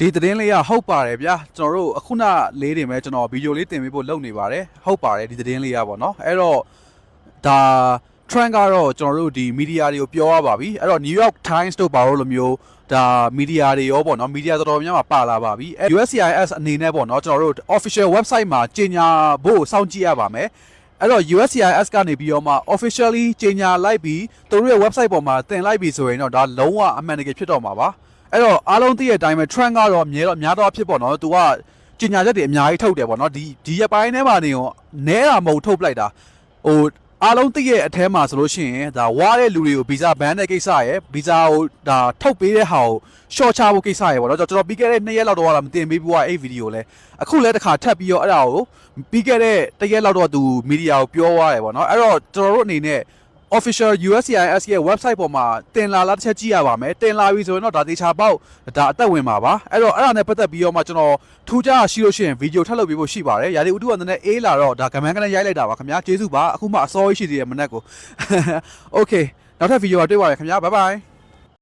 ဒီသတင်းလေးကဟုတ်ပါတယ်ဗျာကျွန်တော်တို့အခုနလေးတင်မဲ့ကျွန်တော်ဗီဒီယိုလေးတင်ပေးဖို့လုပ်နေပါတယ်ဟုတ်ပါတယ်ဒီသတင်းလေးကပေါ့နော်အဲ့တော့ဒါ trend ကတော့ကျွန်တော်တို့ဒီ media တွေကိုပြောရပါပြီအဲ့တော့ New York Times တို့ဘာလို့လိုမျိုးဒါ media တွေရောပေါ့နော် media တော်တော်များများပါလာပါပြီအဲ့ USCIS အနေနဲ့ပေါ့နော်ကျွန်တော်တို့ official website မှာကြေညာဖို့စောင့်ကြည့်ရပါမယ်အဲ့တော့ USCIS ကနေပြီးတော့မှ officially ကြေညာလိုက်ပြီးသူတို့ရဲ့ website ပေါ်မှာတင်လိုက်ပြီဆိုရင်တော့ဒါလုံးဝအမှန်တကယ်ဖြစ်တော့မှာပါ အဲ့တော့အားလုံးသိတဲ့အတိုင်းပဲ trend ကတော့အမြဲတော့အများတော့ဖြစ်ပေါ့နော်သူကကြေညာချက်တွေအများကြီးထုတ်တယ်ပေါ့နော်ဒီဒီရက်ပိုင်းထဲမှာနေရောနဲတာမဟုတ်ထုတ်ပလိုက်တာဟိုအားလုံးသိရဲ့အထဲမှာဆိုလို့ရှိရင်ဒါဝါတဲ့လူတွေကိုဗီဇာဘန်တဲ့ကိစ္စရယ်ဗီဇာကိုဒါထုတ်ပေးတဲ့ဟာကို short ချဖို့ကိစ္စရယ်ပေါ့နော်ကျွန်တော်ပြီးခဲ့တဲ့2ရက်လောက်တော့လာမတင်ပေးဘူးကအဲ့ဗီဒီယိုလဲအခုလဲတစ်ခါထပ်ပြီးတော့အဲ့ဒါကိုပြီးခဲ့တဲ့တစ်ရက်လောက်တော့သူမီဒီယာကိုပြောသွားတယ်ပေါ့နော်အဲ့တော့ကျွန်တော်တို့အနေနဲ့ official USCIS ရဲ့ website ပေါ်မှာတင်လာလားတစ်ချက်ကြည့်ရပါမယ်တင်လာပြီဆိုရင်တော့ဒါတေချာပေါက်ဒါအသက်ဝင်ပါပါအဲ့တော့အဲ့ဒါနဲ့ပတ်သက်ပြီးတော့မှကျွန်တော်ထူးခြားရှိလို့ရှိရင်ဗီဒီယိုထပ်လုပ်ပေးဖို့ရှိပါတယ်ရာဒီဥတုကနည်းနည်းအေးလာတော့ဒါကမန်းကလည်းရိုက်လိုက်တာပါခင်ဗျာကျေးဇူးပါအခုမှအစောကြီးရှိသေးတယ်မနေ့ကို Okay နောက်ထပ်ဗီဒီယိုကတွေ့ပါရခင်ဗျာ bye bye